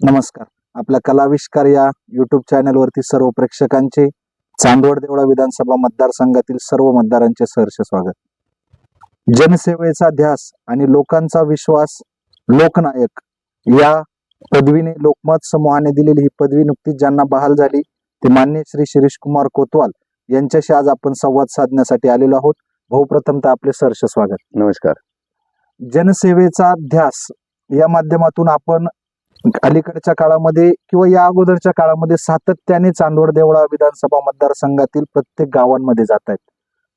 नमस्कार. आपल्या कलाविष्कार या युट्यूब चॅनलवरती सर्व प्रेक्षकांचे चांदवड देवळा विधानसभा मतदारसंघातील सर्व मतदारांचे सहर्ष स्वागत. जनसेवेचा ध्यास आणि लोकांचा विश्वास लोकनायक या पदवीने लोकमत समूहाने दिलेली ही पदवी नुकतीच ज्यांना बहाल झाली ते मान्य श्री शिरीष कुमार कोतवाल यांच्याशी आज आपण संवाद साधण्यासाठी आलेलो आहोत. भाऊ प्रथमतः आपले सहर्ष स्वागत. नमस्कार. जनसेवेचा ध्यास या माध्यमातून आपण अलीकडच्या काळामध्ये किंवा या अगोदरच्या काळामध्ये सातत्याने चांदवड देवळा विधानसभा मतदारसंघातील प्रत्येक गावांमध्ये जात आहेत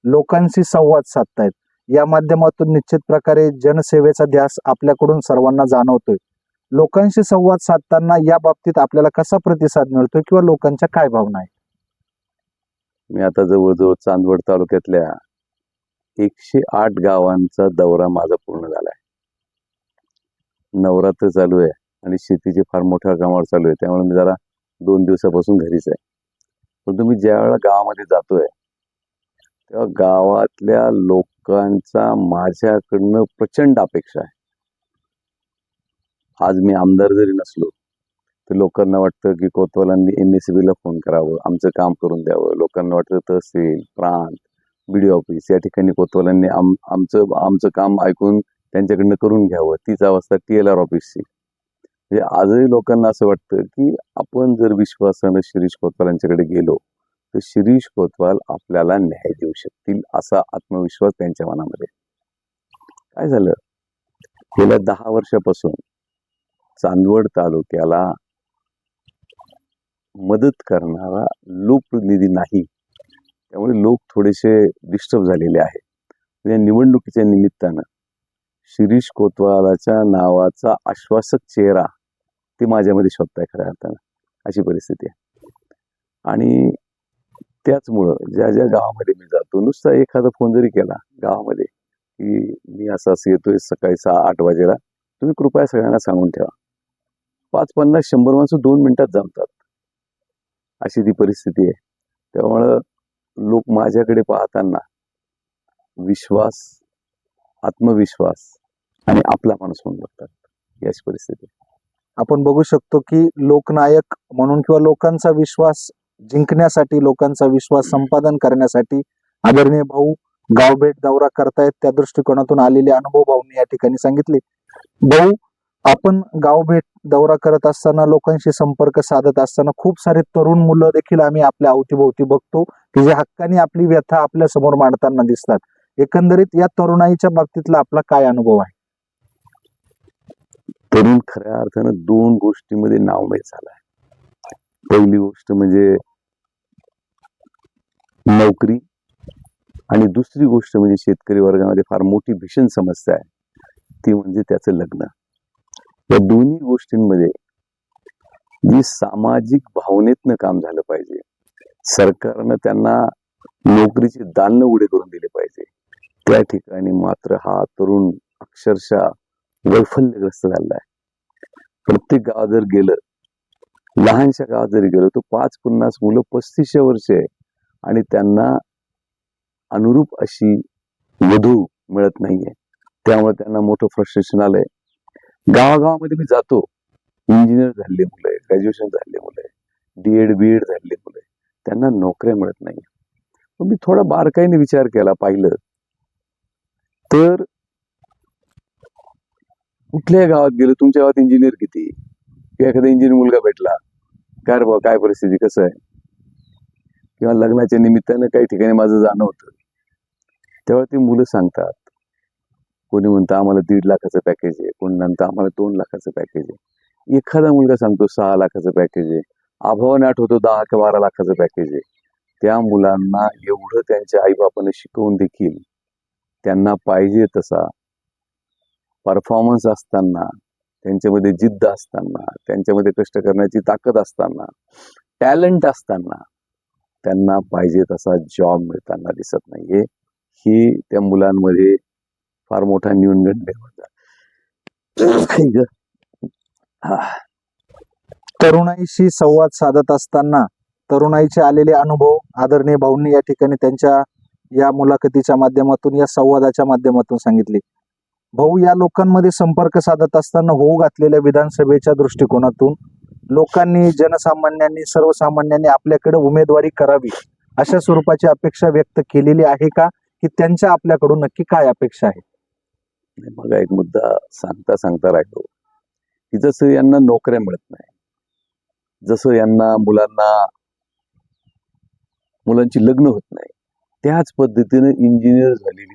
लोकांशी संवाद साधतायत. या माध्यमातून निश्चित प्रकारे जनसेवेचा ध्यास आपल्याकडून सर्वांना जाणवतोय. लोकांशी संवाद साधताना या बाबतीत आपल्याला कसा प्रतिसाद मिळतोय किंवा लोकांच्या काय भावना आहेत? मी आता जवळजवळ चांदवड तालुक्यातल्या एकशे आठ गावांचा दौरा माझा पूर्ण झालाय. नवरात्र चालू आहे. आणि शेतीचे फार मोठ्या कामावर चालू आहे त्यामुळे मी जरा दोन दिवसापासून घरीच आहे. परंतु मी ज्या वेळेला गावामध्ये जातोय तेव्हा गावातल्या लोकांचा माझ्याकडनं प्रचंड अपेक्षा आहे. आज मी आमदार जरी नसलो तर लोकांना वाटतं की कोतवालांनी एम एस ला फोन करावं आमचं काम करून द्यावं. लोकांना वाटतं तहसील प्रांत बी डी ऑफिस या ठिकाणी कोतवालांनी आम आमचं आमचं काम ऐकून त्यांच्याकडनं करून घ्यावं. तीच अवस्था टी एल आर ऑफिसची म्हणजे आजही लोकांना असं वाटतं की आपण जर विश्वासानं शिरीष कोतवालांच्याकडे गेलो तर शिरीष कोतवाल आपल्याला न्याय देऊ शकतील असा आत्मविश्वास त्यांच्या मनामध्ये काय झालं? गेल्या दहा वर्षापासून चांदवड तालुक्याला मदत करणारा लोकप्रतिनिधी नाही. त्यामुळे लोक थोडेसे डिस्टर्ब झालेले आहेत. या निवडणुकीच्या निमित्तानं शिरीष कोतवालाच्या नावाचा आश्वासक चेहरा ती माझ्यामध्ये शोधताय खऱ्या अर्थानं. अशी परिस्थिती आहे. आणि त्याचमुळं ज्या ज्या गावामध्ये मी जातो नुसता एखादा फोन जरी केला गावामध्ये की मी असं असं येतोय सकाळी सहा आठ वाजेला तुम्ही कृपया सगळ्यांना सांगून ठेवा. पाच पन्नास शंभर माणसं दोन मिनिटात जमतात. अशी ती परिस्थिती आहे. त्यामुळं लोक माझ्याकडे पाहताना विश्वास आत्मविश्वास आणि आपला माणूस म्हणून बघतात. याच परिस्थिती आपण बघू शकतो की लोकनायक म्हणून किंवा लोकांचा विश्वास जिंकण्यासाठी लोकांचा विश्वास संपादन करण्यासाठी आदरणीय भाऊ गावभेट दौरा करतायत. त्या दृष्टिकोनातून आलेले अनुभव भाऊंनी या ठिकाणी सांगितले. भाऊ आपण गावभेट दौरा करत असताना लोकांशी संपर्क साधत असताना खूप सारे तरुण मुलं देखील आम्ही आपल्या अवतीभोवती बघतो की जे हक्काने आपली व्यथा आपल्यासमोर मांडताना दिसतात. एकंदरीत या तरुणाईच्या बाबतीतला आपला काय अनुभव आहे? तरुण खऱ्या अर्थानं दोन गोष्टीमध्ये नावमय झालाय. पहिली गोष्ट म्हणजे नोकरी आणि दुसरी गोष्ट म्हणजे शेतकरी वर्गामध्ये फार मोठी भीषण समस्या आहे. ती म्हणजे त्याचं लग्न. या दोन्ही गोष्टींमध्ये जी सामाजिक भावनेतनं काम झालं पाहिजे सरकारनं त्यांना नोकरीचे दालन उडे करून दिले पाहिजे. त्या ठिकाणी मात्र हा तरुण अक्षरशः वैफल्यग्रस्त झालेला आहे प्रत्येक गावात जर गेलं लहानशा गावात जरी गेलो तर पाच पन्नास मुलं पस्तीसशे वर्ष आहे आणि त्यांना अनुरूप अशी वधू मिळत नाहीये. त्यामुळे त्यांना मोठं फ्रस्ट्रेशन आलंय. गावागावामध्ये मी जातो. इंजिनियर झालेले मुलं आहे ग्रॅज्युएशन झालेले मुलं आहे डी एड बी एड झालेले मुलं आहे त्यांना नोकऱ्या मिळत नाही मग मी थोडा बारकाईने विचार केला पाहिलं तर कुठल्याही गावात गेलो तुमच्या गावात इंजिनियर किती? किंवा एखादा इंजिनियर मुलगा भेटला काय बाबा काय परिस्थिती कसं आहे? किंवा लग्नाच्या निमित्तानं काही ठिकाणी माझं जाणं होतं तेव्हा ती मुलं सांगतात कोणी म्हणतं आम्हाला दीड लाखाचं पॅकेज आहे. कोणी म्हणतं आम्हाला दोन लाखाचं पॅकेज आहे. एखादा मुलगा सांगतो सहा लाखाचं पॅकेज आहे. अभावाने आठवतो दहा किंवा बारा लाखाचं पॅकेज आहे. त्या मुलांना एवढं त्यांच्या आईबापाने शिकवून देखील त्यांना पाहिजे तसा परफॉर्मन्स असताना त्यांच्यामध्ये जिद्द असताना त्यांच्यामध्ये कष्ट करण्याची ताकद असताना टॅलेंट असताना त्यांना पाहिजे तसा जॉब मिळताना दिसत नाहीये. ही त्या मुलांमध्ये फार मोठा न्यूनगंड निर्माण झाला तरुणाईशी संवाद साधत असताना तरुणाईचे आलेले अनुभव आदरणीय भाऊंनी या ठिकाणी त्यांच्या या मुलाखतीच्या माध्यमातून या संवादाच्या माध्यमातून सांगितले. भाऊ या लोकांमध्ये संपर्क साधत असताना होऊ घातलेल्या विधानसभेच्या दृष्टिकोनातून लोकांनी जनसामान्यांनी सर्वसामान्यांनी आपल्याकडे उमेदवारी करावी अशा स्वरूपाची अपेक्षा व्यक्त केलेली आहे का? की त्यांच्या आपल्याकडून नक्की काय अपेक्षा आहे? मग एक मुद्दा सांगता सांगता राहिलो की जसं यांना नोकऱ्या मिळत नाही जसं यांना मुलांना मुलांची लग्न होत नाही त्याच पद्धतीनं इंजिनियर झालेली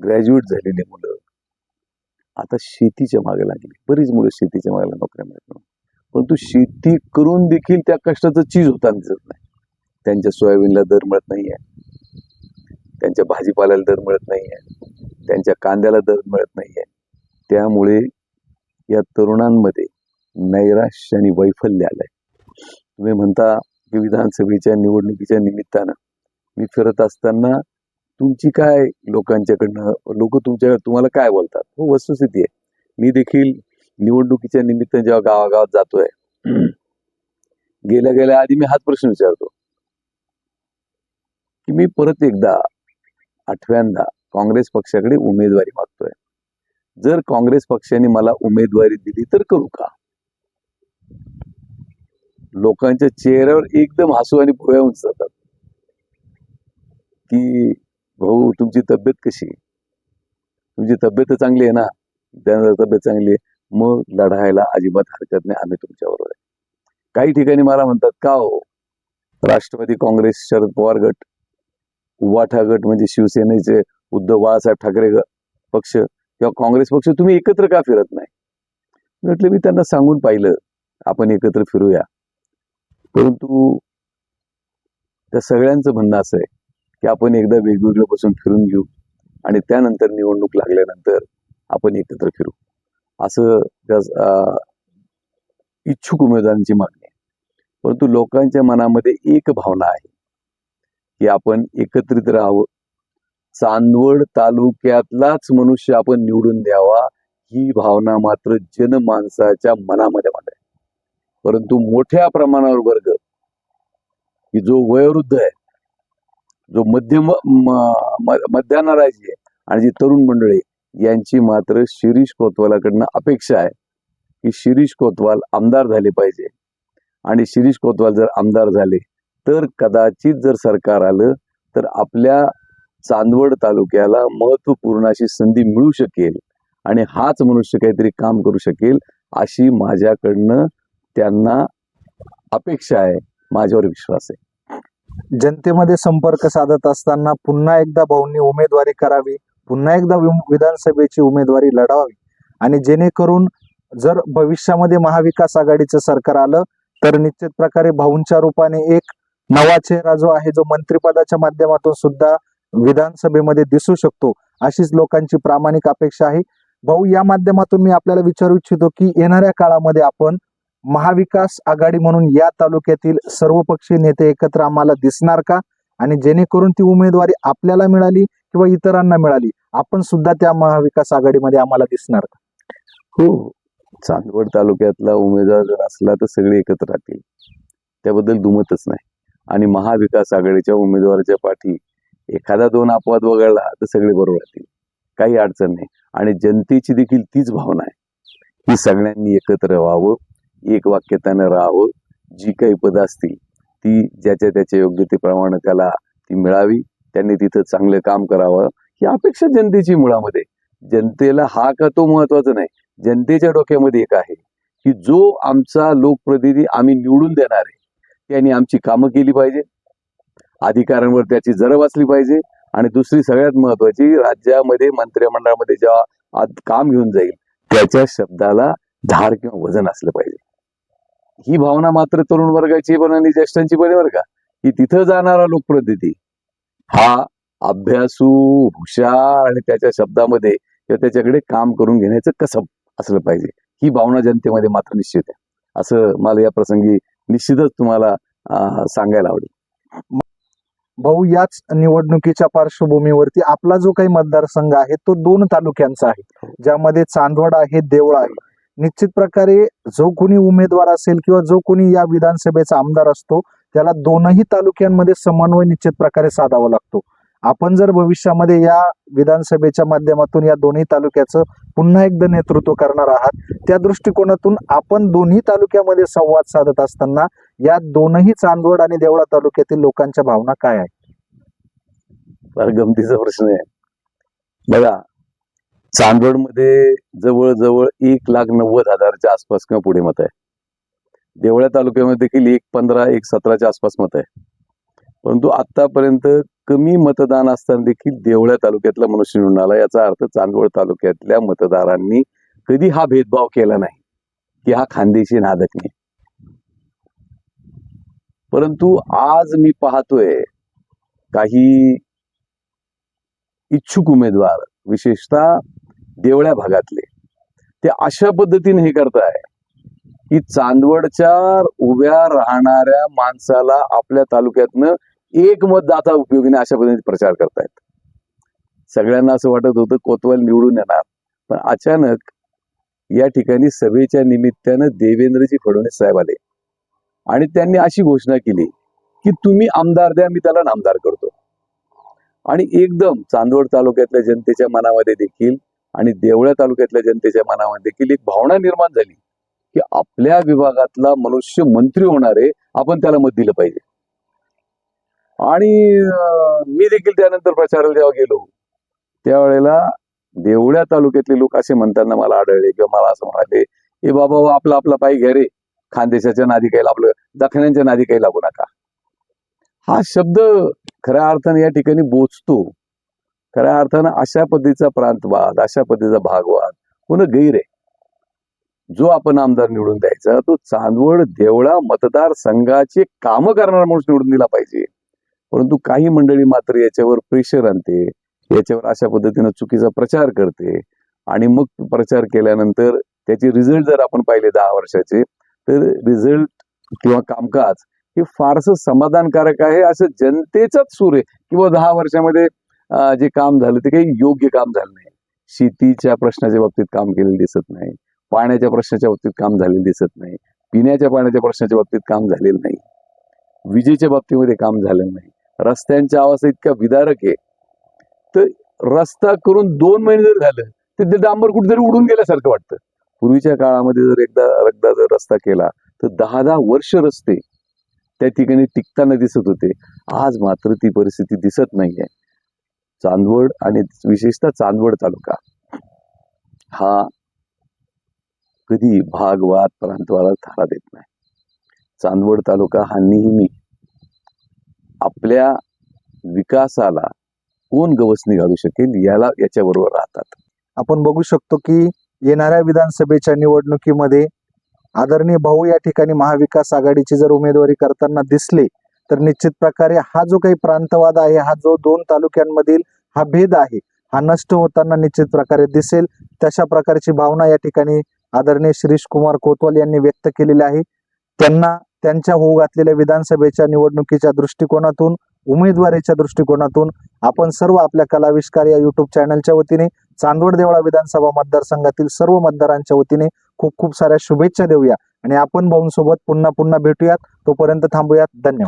ग्रॅज्युएट झालेली मुलं आता शेतीच्या मागे लागली. बरीच मुलं शेतीच्या मागे नोकऱ्या मिळत परंतु शेती करून देखील त्या कष्टाचं चीज होताना दिसत नाही. त्यांच्या सोयाबीनला दर मिळत नाही आहे त्यांच्या भाजीपाल्याला दर मिळत नाही आहे त्यांच्या कांद्याला दर मिळत नाही आहे त्यामुळे या तरुणांमध्ये नैराश्य आणि वैफल्य आलंय. तुम्ही म्हणता की विधानसभेच्या निवडणुकीच्या निमित्तानं मी फिरत असताना तुमची काय लोकांच्याकडनं लोक तुमच्या तुम्हाला काय बोलतात? हो वस्तुस्थिती आहे. मी देखील निवडणुकीच्या निमित्तानं जेव्हा गावागावात जातोय गेल्या गेल्या आधी मी हाच प्रश्न विचारतो. की मी परत एकदा आठव्यांदा काँग्रेस पक्षाकडे उमेदवारी मागतोय. जर काँग्रेस पक्षाने मला उमेदवारी दिली तर करू का? लोकांच्या चेहऱ्यावर एकदम हसू आणि भुवया उंच जातात. की भाऊ तुमची तब्येत कशी तुमची तब्येत तर चांगली आहे ना? त्यानंतर तब्येत चांगली आहे. मग लढायला अजिबात हरकत नाही. आम्ही तुमच्याबरोबर आहे. काही ठिकाणी मला म्हणतात का हो? राष्ट्रवादी काँग्रेस शरद पवार गट उवाठा गट म्हणजे शिवसेनेचे उद्धव बाळासाहेब ठाकरे पक्ष किंवा काँग्रेस पक्ष तुम्ही एकत्र का फिरत नाही? म्हटलं मी त्यांना सांगून पाहिलं आपण एकत्र फिरूया. परंतु त्या सगळ्यांचं म्हणणं असं आहे की आपण एकदा वेगवेगळं बसून फिरून घेऊ आणि त्यानंतर निवडणूक लागल्यानंतर आपण एकत्र फिरू. असं त्या अं, इच्छुक उमेदवारांची मागणी आहे. परंतु लोकांच्या मनामध्ये एक भावना आहे की आपण एकत्रित राहावं. चांदवड तालुक्यातलाच मनुष्य आपण निवडून द्यावा ही भावना मात्र जनमानसाच्या मनामध्ये मात्र परंतु मोठ्या प्रमाणावर वर्ग की जो वयोवृद्ध आहे जो मध्यम म- म- मध्यान्ह आहे आणि जी तरुण मंडळी यांची मात्र शिरीष कोतवालाकडनं अपेक्षा आहे की शिरीष कोतवाल आमदार झाले पाहिजे. आणि शिरीष कोतवाल जर आमदार झाले तर कदाचित जर सरकार आलं तर आपल्या चांदवड तालुक्याला महत्त्वपूर्ण अशी संधी मिळू शकेल आणि हाच मनुष्य काहीतरी काम करू शकेल अशी माझ्याकडनं त्यांना अपेक्षा आहे माझ्यावर विश्वास आहे. जनतेमध्ये संपर्क साधत असताना पुन्हा एकदा भाऊंनी उमेदवारी करावी पुन्हा एकदा विम- विधानसभेची उमेदवारी लढावी. आणि जेणेकरून जर भविष्यामध्ये महाविकास आघाडीचं सरकार आलं तर निश्चित प्रकारे भाऊंच्या रूपाने एक नवा चेहरा जो आहे जो मंत्रिपदाच्या माध्यमातून सुद्धा विधानसभेमध्ये दिसू शकतो अशीच लोकांची प्रामाणिक अपेक्षा आहे. भाऊ या माध्यमातून मी आपल्याला विचारू इच्छितो की येणाऱ्या काळामध्ये आपण महाविकास आघाडी म्हणून या तालुक्यातील सर्वपक्षीय नेते एकत्र आम्हाला दिसणार का? आणि जेणेकरून ती उमेदवारी आपल्याला मिळाली किंवा इतरांना मिळाली आपण सुद्धा त्या महाविकास आघाडीमध्ये आम्हाला दिसणार का? हो चांदवड तालुक्यातला उमेदवार जर असला तर सगळे एकत्र राहतील. त्याबद्दल दुमतच नाही. आणि महाविकास आघाडीच्या उमेदवाराच्या पाठी एखादा दोन अपवाद वगळला तर सगळे बरोबर राहतील. काही अडचण नाही. आणि जनतेची देखील तीच भावना आहे. की सगळ्यांनी एकत्र व्हावं. एक वाक्यतानं राहावं जी काही पदं असतील ती ज्याच्या त्याच्या योग्यतेप्रमाणे त्याला ती मिळावी त्यांनी तिथं चांगलं काम करावं ही अपेक्षा जनतेची मुळामध्ये. जनतेला हा का तो महत्त्वाचा नाही जनतेच्या डोक्यामध्ये एक आहे की जो आमचा लोकप्रतिनिधी आम्ही निवडून देणार आहे त्यांनी आमची कामं केली पाहिजे अधिकाऱ्यांवर त्याची जर वाचली पाहिजे आणि दुसरी सगळ्यात महत्वाची राज्यामध्ये मंत्रिमंडळामध्ये जेव्हा काम घेऊन जाईल त्याच्या शब्दाला धार किंवा वजन असलं पाहिजे. ही भावना मात्र तरुण वर्गाची पण आणि ज्येष्ठांची पण बरं का. की तिथं जाणारा लोकप्रतिनिधी हा अभ्यासू हुशार आणि त्याच्या शब्दामध्ये किंवा त्याच्याकडे काम करून घेण्याचं कसं असलं पाहिजे. ही भावना जनतेमध्ये मात्र निश्चित आहे. असं मला या प्रसंगी निश्चितच तुम्हाला सांगायला आवडेल. भाऊ याच निवडणुकीच्या पार्श्वभूमीवरती आपला जो काही मतदारसंघ आहे तो दोन तालुक्यांचा आहे. ज्यामध्ये चांदवड आहे देवळा आहे. निश्चित प्रकारे जो कोणी उमेदवार असेल किंवा जो कोणी या विधानसभेचा आमदार असतो त्याला दोनही तालुक्यांमध्ये समन्वय निश्चित प्रकारे साधावा लागतो. आपण जर भविष्यामध्ये या विधानसभेच्या माध्यमातून या दोन्ही तालुक्याचं पुन्हा एकदा नेतृत्व करणार आहात त्या दृष्टिकोनातून आपण दोन्ही तालुक्यामध्ये संवाद साधत असताना या दोनही चांदवड आणि देवळा तालुक्यातील लोकांच्या भावना काय आहेत? फार गमतीचा प्रश्न आहे. बघा चांदवडमध्ये जवळजवळ एक लाख नव्वद हजारच्या आसपास किंवा पुढे मत आहे. देवळ्या तालुक्यामध्ये देखील एक पंधरा एक सतराच्या आसपास मत आहे. परंतु आतापर्यंत कमी मतदान असताना देखील देवळ्या तालुक्यातला मनुष्य निवडून आला. याचा अर्थ चांदवड तालुक्यातल्या मतदारांनी कधी हा भेदभाव केला नाही की हा खानदेशी नादक नाही. परंतु आज मी पाहतोय काही इच्छुक उमेदवार विशेषतः देवळ्या भागातले. ते अशा पद्धतीने हे करताय की चांदवडच्या उभ्या राहणाऱ्या माणसाला आपल्या तालुक्यातनं एक मतदाता दाता अशा पद्धतीने प्रचार करतायत. सगळ्यांना असं वाटत होतं कोतवाल निवडून येणार. पण अचानक या ठिकाणी सभेच्या निमित्तानं देवेंद्रजी फडणवीस साहेब आले. आणि त्यांनी अशी घोषणा केली की तुम्ही आमदार द्या मी त्याला नामदार करतो. आणि एकदम चांदवड तालुक्यातल्या जनतेच्या मनामध्ये देखील आणि देवळ्या तालुक्यातल्या जनतेच्या मनामध्ये देखील एक भावना निर्माण झाली की आपल्या विभागातला मनुष्य मंत्री होणार आहे आपण त्याला मत दिलं पाहिजे. आणि मी देखील त्यानंतर प्रचाराला जेव्हा गेलो त्यावेळेला देवळ्या तालुक्यातले लोक असे म्हणताना मला आढळले किंवा मला असं म्हणाले ए बाबा हो, आपला आपला पाय घ्या रे. खानदेशाच्या नादी काही आपलं दखण्यांच्या नादी काही लागू नका. हा शब्द खऱ्या अर्थाने या ठिकाणी बोचतो. खऱ्या अर्थानं अशा पद्धतीचा प्रांतवाद अशा पद्धतीचा भागवाद होणं गैर आहे. जो आपण आमदार निवडून द्यायचा तो चांदवड देवळा मतदारसंघाचे कामं करणारा माणूस निवडून दिला पाहिजे. परंतु काही मंडळी मात्र याच्यावर प्रेशर आणते याच्यावर अशा पद्धतीनं चुकीचा प्रचार करते आणि मग प्रचार केल्यानंतर त्याचे रिझल्ट जर आपण पाहिले दहा वर्षाचे तर रिझल्ट किंवा कामकाज हे फारसं समाधानकारक आहे असं जनतेचाच सूर आहे. किंवा दहा वर्षामध्ये जे काम झालं ते काही योग्य काम झालं नाही. शेतीच्या प्रश्नाच्या बाबतीत काम केलेलं दिसत नाही. पाण्याच्या प्रश्नाच्या बाबतीत काम झालेलं दिसत नाही. पिण्याच्या पाण्याच्या प्रश्नाच्या बाबतीत काम झालेलं नाही. विजेच्या बाबतीमध्ये काम झालेलं नाही. रस्त्यांच्या अवस्था इतक्या विदारक आहे. तर रस्ता करून दोन महिने जर झालं तर ते डांबर कुठेतरी उडून गेल्यासारखं वाटतं. पूर्वीच्या काळामध्ये जर एकदा एकदा जर रस्ता केला तर दहा दहा वर्ष रस्ते त्या ठिकाणी टिकताना दिसत होते. आज मात्र ती परिस्थिती दिसत नाहीये. चांदवड आणि विशेषतः चांदवड तालुका. हा कधी भागवाद प्रांतवादाला थारा देत नाही. चांदवड तालुका हा नेहमी आपल्या विकासाला कोण गवसणी घालू शकेल याला याच्याबरोबर राहतात. आपण बघू शकतो की येणाऱ्या विधानसभेच्या निवडणुकीमध्ये आदरणीय भाऊ या ठिकाणी महाविकास आघाडीची जर उमेदवारी करताना दिसले तर निश्चित प्रकारे हा जो काही प्रांतवाद आहे हा जो दोन तालुक्यांमधील हा भेद आहे हा नष्ट होताना निश्चित प्रकारे दिसेल. तशा प्रकारची भावना या ठिकाणी आदरणीय शिरीष कुमार कोतवाल यांनी व्यक्त केलेली आहे. त्यांना त्यांच्या होऊ घातलेल्या विधानसभेच्या निवडणुकीच्या दृष्टिकोनातून उमेदवारीच्या दृष्टिकोनातून आपण सर्व आपल्या कलाविष्कार या युट्यूब चॅनलच्या वतीने चांदवड देवळा विधानसभा मतदारसंघातील सर्व मतदारांच्या वतीने खूप खूप साऱ्या शुभेच्छा देऊया. आणि आपण भाऊंसोबत पुन्हा पुन्हा भेटूयात. तोपर्यंत थांबूयात. धन्यवाद.